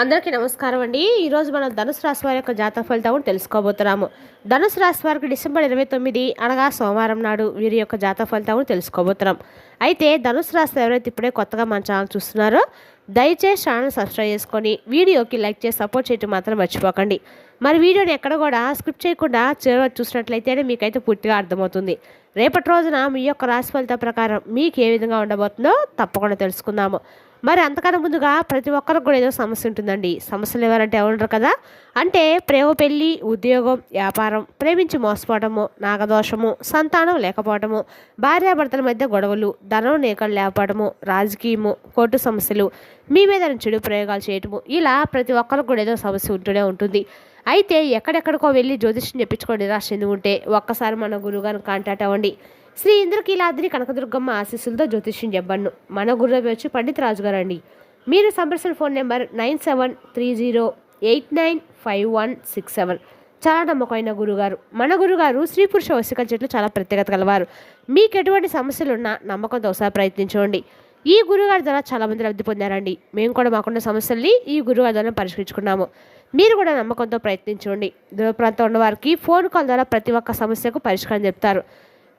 అందరికీ నమస్కారం అండి. ఈరోజు మనం ధనుసు రాశి వారి యొక్క జాతక ఫలితం తెలుసుకోబోతున్నాము. ధనుసు రాశి వారికి డిసెంబర్ ఇరవై తొమ్మిది అనగా సోమవారం నాడు వీరి యొక్క జాతక ఫలితం తెలుసుకోబోతున్నాం. అయితే ధనుసు రాశి ఎవరైతే ఇప్పుడే కొత్తగా మన ఛానల్ చూస్తున్నారో దయచేసి ఛానల్ సబ్స్క్రైబ్ చేసుకొని వీడియోకి లైక్ చేసి సపోర్ట్ చేయటం మాత్రం మర్చిపోకండి. మరి వీడియోని ఎక్కడ కూడా స్క్రిప్ట్ చేయకుండా చివరి చూసినట్లయితేనే మీకైతే పూర్తిగా అర్థమవుతుంది. రేపటి రోజున మీ యొక్క రాశి ఫలితం ప్రకారం మీకు ఏ విధంగా ఉండబోతుందో తప్పకుండా తెలుసుకుందాము. మరి అంతకన్నా ముందుగా ప్రతి ఒక్కరికి కూడా ఏదో సమస్య ఉంటుందండి. సమస్యలు ఎవరంటే ఎవరుంటారు కదా? అంటే ప్రేమ పెళ్ళి ఉద్యోగం వ్యాపారం ప్రేమించి మోసపోవటము నాగదోషము సంతానం లేకపోవటము భార్యాభర్తల మధ్య గొడవలు ధనం నేకలు లేకపోవటము రాజకీయము కోర్టు సమస్యలు మీ మీద చెడు ప్రయోగాలు చేయటము ఇలా ప్రతి ఒక్కరికి కూడా ఏదో సమస్య ఉంటూనే ఉంటుంది. అయితే ఎక్కడెక్కడికో వెళ్ళి జ్యోతిష్యం చెప్పించుకొని నిరాశ చెంది ఉంటే ఒక్కసారి మన గురువుగారిని కాంటాక్ట్ అవ్వండి. శ్రీ ఇంద్రకీలాద్రి కనకదుర్గమ్మ ఆశీస్సులతో జ్యోతిష్యం చెప్పను మన గురువు వచ్చి పండిత్ రాజు గారు అండి మీరు సంప్రదించిన phone number nine seven three zero eight nine five one six seven. చాలా నమ్మకమైన గురుగారు. మన గురుగారు స్త్రీ పురుష వసిక చెట్లు చాలా ప్రత్యేకత కలవారు. మీకు ఎటువంటి సమస్యలు ఉన్నా నమ్మకంతో ఒకసారి ప్రయత్నించండి. ఈ గురుగారి ద్వారా చాలామంది లబ్ధి పొందారండి. మేము కూడా మాకున్న సమస్యల్ని ఈ గురుగారి ద్వారా పరిష్కరించుకున్నాము. మీరు కూడా నమ్మకంతో ప్రయత్నించండి. దూర ప్రాంతం ఉన్నవారికి ఫోన్ కాల్ ద్వారా ప్రతి ఒక్క సమస్యకు పరిష్కారం చెప్తారు.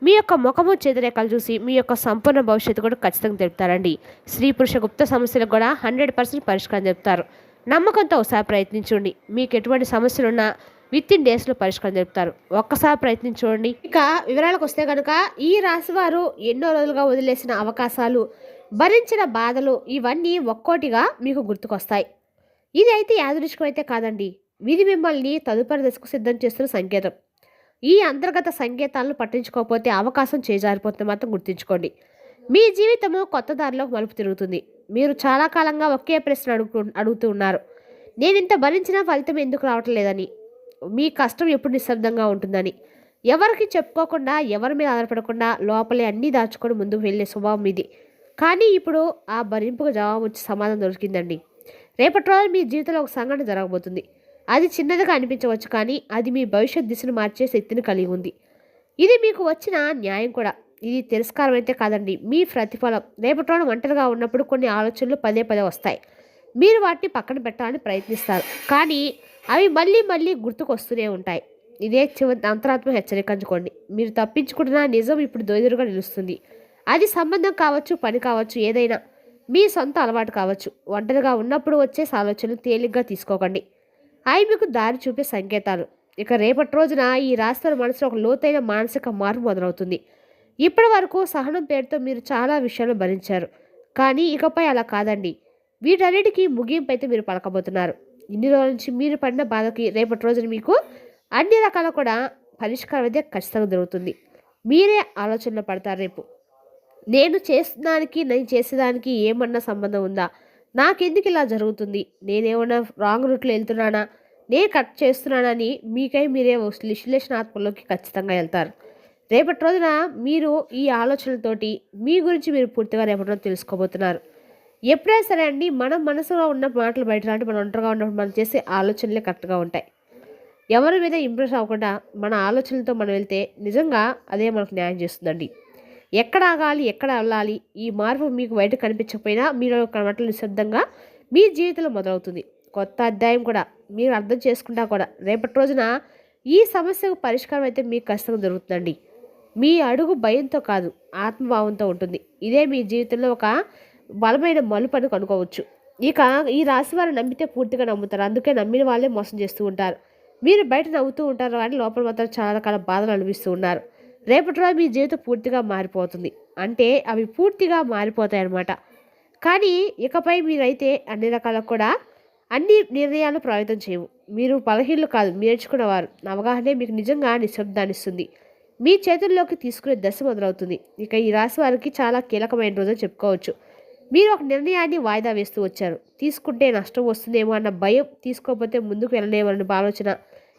మీ యొక్క ముఖము చేతిరేఖలు చూసి మీ యొక్క సంపూర్ణ భవిష్యత్తు కూడా ఖచ్చితంగా తెలుపుతారండి. స్త్రీ పురుష గుప్త సమస్యలకు కూడా హండ్రెడ్ పర్సెంట్ పరిష్కారం చెప్తారు నమ్మకంతో ఒకసారి ప్రయత్నించండి మీకు ఎటువంటి సమస్యలు ఉన్నా విత్ ఇన్ డేస్లో పరిష్కారం చెప్తారు ఒక్కసారి ప్రయత్నించండి ఇక వివరాలకు వస్తే కనుక ఈ రాశి వారు ఎన్నో రోజులుగా వదిలేసిన అవకాశాలు భరించిన బాధలు ఇవన్నీ ఒక్కోటిగా మీకు గుర్తుకొస్తాయి. ఇది అయితే యాదృష్టికమైతే అయితే కాదండి. విధి మిమ్మల్ని తదుపరి దశకు సిద్ధం చేస్తున్న సంకేతం. ఈ అంతర్గత సంకేతాలను పట్టించుకోకపోతే అవకాశం చేజారిపోతుంది మాత్రం గుర్తుంచుకోండి. మీ జీవితము కొత్త దారిలో మలుపు తిరుగుతుంది. మీరు చాలా కాలంగా ఒకే ప్రశ్న అడుగు అడుగుతూ ఉన్నారు. నేను ఇంత భరించినా ఫలితం ఎందుకు రావటం లేదని. మీ కష్టం ఎప్పుడు నిశ్శబ్దంగా ఉంటుందని. ఎవరికి చెప్పుకోకుండా ఎవరి మీద ఆధారపడకుండా లోపలే అన్నీ దాచుకొని ముందుకు వెళ్ళే స్వభావం ఇది. కానీ ఇప్పుడు ఆ భరింపుకు జవాబు వచ్చి సమాధానం దొరికిందండి. రేపటి రోజు మీ జీవితంలో ఒక సంఘటన జరగబోతుంది. అది చిన్నదిగా అనిపించవచ్చు కానీ అది మీ భవిష్యత్ దిశను మార్చే శక్తిని కలిగి ఉంది. ఇది మీకు వచ్చిన న్యాయం కూడా. ఇది తిరస్కారం అయితే కాదండి. మీ ప్రతిఫలం. రేపటి రోజు ఒంటరిగా ఉన్నప్పుడు కొన్ని ఆలోచనలు పదే పదే వస్తాయి. మీరు వాటిని పక్కన పెట్టాలని ప్రయత్నిస్తారు. కానీ అవి మళ్ళీ మళ్ళీ గుర్తుకొస్తూనే ఉంటాయి. ఇదే చివరి అంతరాత్మ హెచ్చరికంచుకోండి మీరు తప్పించుకుంటున్న నిజం ఇప్పుడు దోదురుగా నిలుస్తుంది. అది సంబంధం కావచ్చు పని కావచ్చు ఏదైనా. మీ సొంత అలవాటు కావచ్చు. ఒంటరిగా ఉన్నప్పుడు వచ్చే ఆలోచనలు తేలిగ్గా తీసుకోకండి. అవి మీకు దారి చూపే సంకేతాలు. ఇక రేపటి రోజున ఈ రాష్ట్ర మనసులో ఒక లోతైన మానసిక మార్పు మొదలవుతుంది. ఇప్పటి వరకు సహనం పేరుతో మీరు చాలా విషయాలు భరించారు. కానీ ఇకపై అలా కాదండి. వీటన్నిటికీ ముగింపు అయితే మీరు పలకబోతున్నారు. ఇన్ని రోజుల నుంచి మీరు పడిన బాధకి రేపటి రోజున మీకు అన్ని రకాల కూడా పరిష్కారం అయితే ఖచ్చితంగా దొరుకుతుంది. మీరే ఆలోచనలో పడతారు రేపు. నేను చేసేదానికి నేను చేసేదానికి ఏమన్నా సంబంధం ఉందా? నాకెందుకు ఇలా జరుగుతుంది? నేనేమన్నా రాంగ్ రూట్లో వెళ్తున్నానా? నేను కట్ చేస్తున్నానని మీకై మీరే విశ్లేషణాత్మకంలోకి ఖచ్చితంగా వెళ్తారు. రేపటి రోజున మీరు ఈ ఆలోచనలతోటి మీ గురించి మీరు పూర్తిగా రేపటి రోజు తెలుసుకోబోతున్నారు. ఎప్పుడైనా సరే అండి మనం మనసులో ఉన్న మాటలు బయట రాంటి మనం ఒంటరిగా ఉన్నప్పుడు మనం చేసే ఆలోచనలే కరెక్ట్గా ఉంటాయి. ఎవరి మీద ఇంప్రెస్ అవ్వకుండా మన ఆలోచనలతో మనం వెళ్తే నిజంగా అదే మనకు న్యాయం చేస్తుందండి. ఎక్కడ ఆగాలి ఎక్కడ వెళ్ళాలి ఈ మార్పు మీకు బయట కనిపించకపోయినా మీరు ఒక మాటలు నిశ్శబ్దంగా మీ జీవితంలో మొదలవుతుంది. కొత్త అధ్యాయం కూడా మీరు అర్థం చేసుకుంటా కూడా రేపటి రోజున ఈ సమస్యకు పరిష్కారం అయితే మీకు ఖచ్చితంగా దొరుకుతుందండి. మీ అడుగు భయంతో కాదు ఆత్మభావంతో ఉంటుంది. ఇదే మీ జీవితంలో ఒక బలమైన మలుపని కనుకోవచ్చు ఇక ఈ రాశి వారు నమ్మితే పూర్తిగా నమ్ముతారు. అందుకే నమ్మిన వాళ్ళే మోసం చేస్తూ ఉంటారు. మీరు బయట నవ్వుతూ ఉంటారు కానీ లోపల మాత్రం చాలా రకాల బాధలు అనిపిస్తూ ఉన్నారు. రేపటిలో మీ జీవితం పూర్తిగా మారిపోతుంది. అంటే అవి పూర్తిగా మారిపోతాయి అన్నమాట కానీ ఇకపై మీరైతే అన్ని రకాల కూడా అన్ని నిర్ణయాలు ప్రభావితం చేయవు. మీరు బలహీనలు కాదు నేర్చుకున్నవారు. అవగాహనే మీకు నిజంగా నిశ్శబ్దాన్ని ఇస్తుంది. మీ చేతుల్లోకి తీసుకునే దశ మొదలవుతుంది. ఇక ఈ రాశి వారికి చాలా కీలకమైన రోజు చెప్పుకోవచ్చు. మీరు ఒక నిర్ణయాన్ని వాయిదా వేస్తూ వచ్చారు. తీసుకుంటే నష్టం వస్తుందేమో అన్న భయం తీసుకోకపోతే ముందుకు వెళ్ళలేమన్న ఆలోచన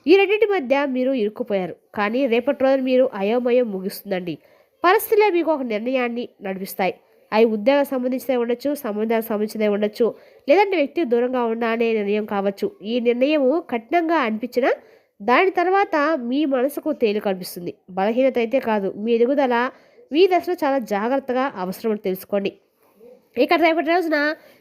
ఈ రెండింటి మధ్య మీరు ఇరుక్కుపోయారు. కానీ రేపటి రోజు మీరు అయోమయం ముగిస్తుందండి. పరిస్థితులే మీకు ఒక నిర్ణయాన్ని నడిపిస్తాయి. అవి ఉద్యోగం సంబంధించినదే ఉండొచ్చు సంబంధాలకు సంబంధించినదే ఉండొచ్చు లేదంటే వ్యక్తి దూరంగా ఉండా అనే నిర్ణయం కావచ్చు. ఈ నిర్ణయం కఠినంగా అనిపించిన దాని తర్వాత మీ మనసుకు తేలిక అనిపిస్తుంది. బలహీనత అయితే కాదు. మీ ఎదుగుదల మీ దశలో చాలా జాగ్రత్తగా అవసరం తెలుసుకోండి. ఇక రేపటి రోజున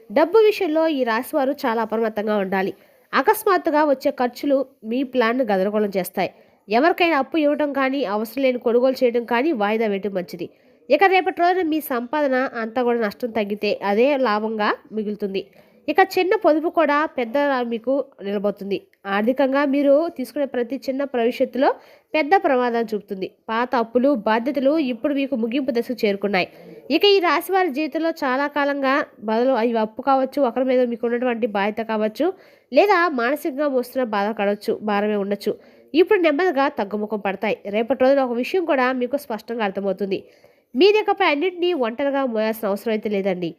డబ్బు విషయంలో ఈ రాశి వారు చాలా అప్రమత్తంగా ఉండాలి. అకస్మాత్తుగా వచ్చే ఖర్చులు మీ ప్లాన్ను గదరగోళం చేస్తాయి. ఎవరికైనా అప్పు ఇవ్వడం కానీ అవసరం లేని కొనుగోలు చేయడం కానీ వాయిదా వేయడం మంచిది. ఇక రేపటి రోజున మీ సంపాదన అంతా కూడా నష్టం తగ్గితే అదే లాభంగా మిగులుతుంది. ఇక చిన్న పొదుపు కూడా పెద్ద మీకు నిలబోతుంది. ఆర్థికంగా మీరు తీసుకునే ప్రతి చిన్న భవిష్యత్తులో పెద్ద ప్రమాదం చూపుతుంది. పాత అప్పులు బాధ్యతలు ఇప్పుడు మీకు ముగింపు దశకు చేరుకున్నాయి. ఇక ఈ రాశి వారి జీవితంలో చాలా కాలంగా బదులు అవి అప్పు కావచ్చు ఒకరి మీద మీకు ఉన్నటువంటి బాధ్యత కావచ్చు లేదా మానసికంగా మోస్తున్న బాధ కావచ్చు భారమే ఉండొచ్చు. ఇప్పుడు నెమ్మదిగా తగ్గుముఖం పడతాయి. రేపటి రోజున ఒక విషయం కూడా మీకు స్పష్టంగా అర్థమవుతుంది. మీ దగ్గరపై అన్నింటినీ ఒంటరిగా మోయాల్సిన అవసరం అయితే లేదండి.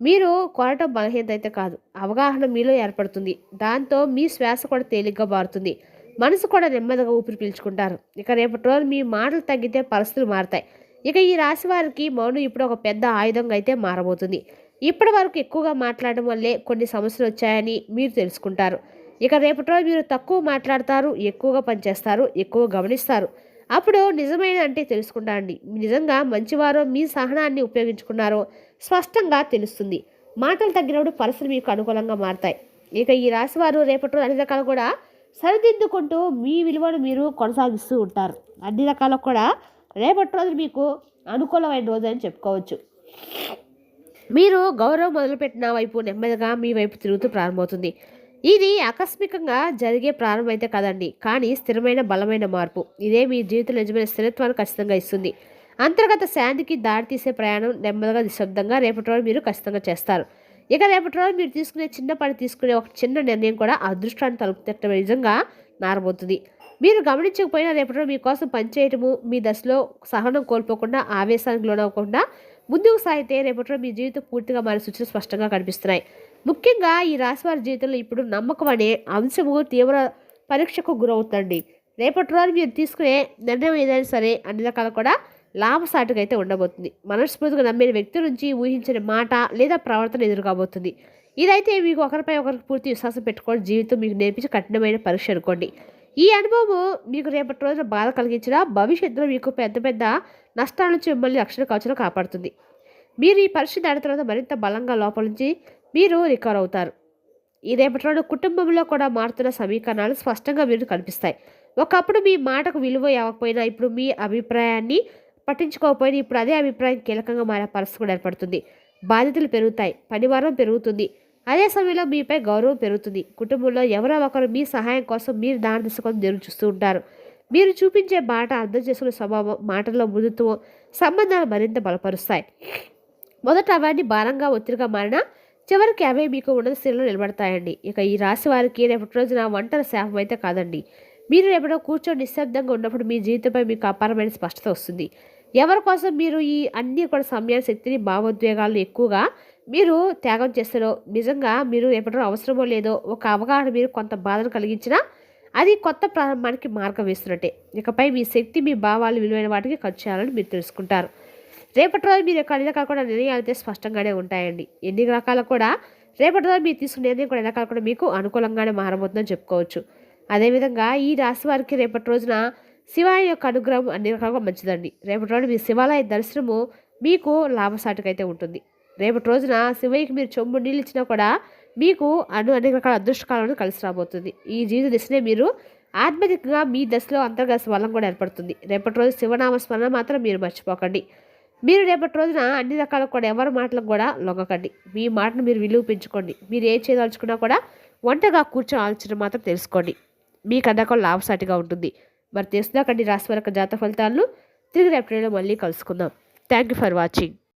మీరు కొరటం బలహీనత అయితే కాదు. అవగాహన మీలో ఏర్పడుతుంది. దాంతో మీ శ్వాస కూడా తేలిగ్గా మారుతుంది. మనసు కూడా నెమ్మదిగా ఊపిరి పీల్చుకుంటారు. ఇక రేపటి రోజు మీ మాటలు తగ్గితే పరిస్థితులు మారుతాయి. ఇక ఈ రాశి వారికి మౌనం ఇప్పుడు ఒక పెద్ద ఆయుధంగా అయితే మారబోతుంది. ఇప్పటి వరకు ఎక్కువగా మాట్లాడడం వల్లే కొన్ని సమస్యలు వచ్చాయని మీరు తెలుసుకుంటారు. ఇక రేపటి రోజు మీరు తక్కువ మాట్లాడతారు ఎక్కువగా పనిచేస్తారు ఎక్కువ గమనిస్తారు. అప్పుడు నిజమైన అంటే తెలుసుకుంటారండి నిజంగా మంచివారో మీ సహనాన్ని ఉపయోగించుకున్నారో స్పష్టంగా తెలుస్తుంది. మాటలు తగ్గినప్పుడు పరిస్థితులు మీకు అనుకూలంగా మారతాయి. ఇక ఈ రాశి వారు రేపటి రోజు అన్ని రకాలు కూడా సరిదిద్దుకుంటూ మీ విలువను మీరు కొనసాగిస్తూ ఉంటారు. అన్ని రకాలకు కూడా రేపటి రోజు మీకు అనుకూలమైన రోజు అని చెప్పుకోవచ్చు. మీరు గౌరవం మొదలుపెట్టిన వైపు నెమ్మదిగా మీ వైపు తిరుగుతూ ప్రారంభమవుతుంది. ఇది ఆకస్మికంగా జరిగే ప్రారంభమైతే కదండి. కానీ స్థిరమైన బలమైన మార్పు. ఇదే మీ జీవితంలో నిజమైన స్థిరత్వాన్ని ఖచ్చితంగా ఇస్తుంది. అంతర్గత శాంతికి దారితీసే ప్రయాణం నెమ్మదిగా నిశ్శబ్దంగా రేపటి రోజు మీరు ఖచ్చితంగా చేస్తారు. ఇక రేపటి రోజు మీరు తీసుకునే చిన్న పని తీసుకునే ఒక చిన్న నిర్ణయం కూడా అదృష్టాన్ని తలుపుతట్టడం నిజంగా నారబోతుంది. మీరు గమనించకపోయినా రేపటి రోజు మీకోసం పనిచేయటము మీ దశలో సహనం కోల్పోకుండా ఆవేశానికి లోనవ్వకుండా ముందుకు సాగితే రేపటి రోజు మీ జీవితం పూర్తిగా మారే సూచనలు స్పష్టంగా కనిపిస్తున్నాయి. ముఖ్యంగా ఈ రాశివారి జీవితంలో ఇప్పుడు నమ్మకం అనే అంశము తీవ్ర పరీక్షకు గురవుతుంది రేపటి రోజు మీరు తీసుకునే నిర్ణయం ఏదైనా సరే అన్ని రకాలు కూడా లాభసాటుగా అయితే ఉండబోతుంది. మనస్ఫూర్తిగా నమ్మిన వ్యక్తి నుంచి ఊహించిన మాట లేదా ప్రవర్తన ఎదురుకాబోతుంది ఇదైతే మీకు ఒకరిపై ఒకరికి పూర్తి విశ్వాసం పెట్టుకోవడం జీవితం మీకు నేర్పించి కఠినమైన పరీక్ష అనుకోండి. ఈ అనుభవం మీకు రేపటి రోజున బాధ కలిగించిన భవిష్యత్తులో మీకు పెద్ద పెద్ద నష్టాల నుంచి మిమ్మల్ని రక్షణ కవచంలో కాపాడుతుంది. మీరు ఈ పరీక్ష దాని తర్వాత మరింత బలంగా లోపల నుంచి మీరు రికవర్ అవుతారు. ఈ రేపటి రోజు కుటుంబంలో కూడా మారుతున్న సమీకరణాలు స్పష్టంగా మీరు కనిపిస్తాయి. ఒకప్పుడు మీ మాటకు విలువ ఇవ్వకపోయినా ఇప్పుడు మీ అభిప్రాయాన్ని పట్టించుకోకపోయినా ఇప్పుడు అదే అభిప్రాయం కీలకంగా మారే పరిస్థితి కూడా ఏర్పడుతుంది. బాధ్యతలు పెరుగుతాయి పనివారం పెరుగుతుంది. అదే సమయంలో మీపై గౌరవం పెరుగుతుంది. కుటుంబంలో ఎవరో ఒకరు మీ సహాయం కోసం మీరు దాని తీసుకొని ఎదురు చూస్తూ ఉంటారు. మీరు చూపించే మాట అర్థం చేసుకునే స్వభావం మాటల్లో మృదుత్వం సంబంధాలు మరింత బలపరుస్తాయి. మొదట అవన్నీ భారంగా ఒత్తిడిగా మారినా చివరికి అవే మీకు ఉన్నత స్థితిలో నిలబడతాయండి. ఇక ఈ రాశి వారికి రేపటి రోజున వంటల శాపం అయితే కాదండి. మీరు ఎప్పుడో కూర్చొని నిశ్శబ్దంగా ఉన్నప్పుడు మీ జీవితంపై మీకు అపారమైన స్పష్టత వస్తుంది. ఎవరి కోసం మీరు ఈ అన్ని కూడా సమయ శక్తిని భావోద్వేగాలను ఎక్కువగా మీరు త్యాగం చేస్తారో నిజంగా మీరు ఎప్పుడో అవసరమో లేదో ఒక అవగాహన మీరు కొంత బాధను కలిగించినా అది కొత్త ప్రారంభానికి మార్గం వేస్తున్నట్టే. ఇకపై మీ శక్తి మీ భావాలు విలువైన వాటికి ఖర్చు చేయాలని మీరు తెలుసుకుంటారు. రేపటి రోజు మీరు యొక్క కాకుండా కూడా నిర్ణయాలు అయితే స్పష్టంగానే ఉంటాయండి. ఎన్ని రకాల కూడా రేపటి రోజు మీరు తీసుకునే నిర్ణయం కూడా ఎలా రకాలు కూడా మీకు అనుకూలంగానే మారబోతుందని చెప్పుకోవచ్చు. అదేవిధంగా ఈ రాశి వారికి రేపటి రోజున శివాయ యొక్క అనుగ్రహం అన్ని రకాలుగా మంచిదండి. రేపటి రోజు మీ శివాలయ దర్శనము మీకు లాభసాటికైతే ఉంటుంది. రేపటి రోజున శివయ్యకి మీరు చెంబు నీళ్ళు ఇచ్చినా కూడా మీకు అను అన్ని రకాల అదృష్టకాలను కలిసి రాబోతుంది. ఈ జీవిత దిశనే మీరు ఆత్మీయంగా మీ దశలో అంతర్గత బలం కూడా ఏర్పడుతుంది. రేపటి రోజు శివనామ స్మరణ మాత్రం మీరు మర్చిపోకండి. మీరు రేపటి రోజున అన్ని రకాల కూడా ఎవరి మాటలకు కూడా లొంగకండి. మీ మాటను మీరు విలువ పెంచుకోండి. మీరు ఏ చేయదలుచుకున్నా కూడా వంటగా కూర్చొని ఆలోచన మాత్రం తెలుసుకోండి. మీకు అన్నకం లాభసాటిగా ఉంటుంది. మరి తెలుసుదాకండి రాశి వరకు జాత ఫలితాలను తిరిగి రేపటిలో మళ్ళీ కలుసుకుందాం. Thank you for watching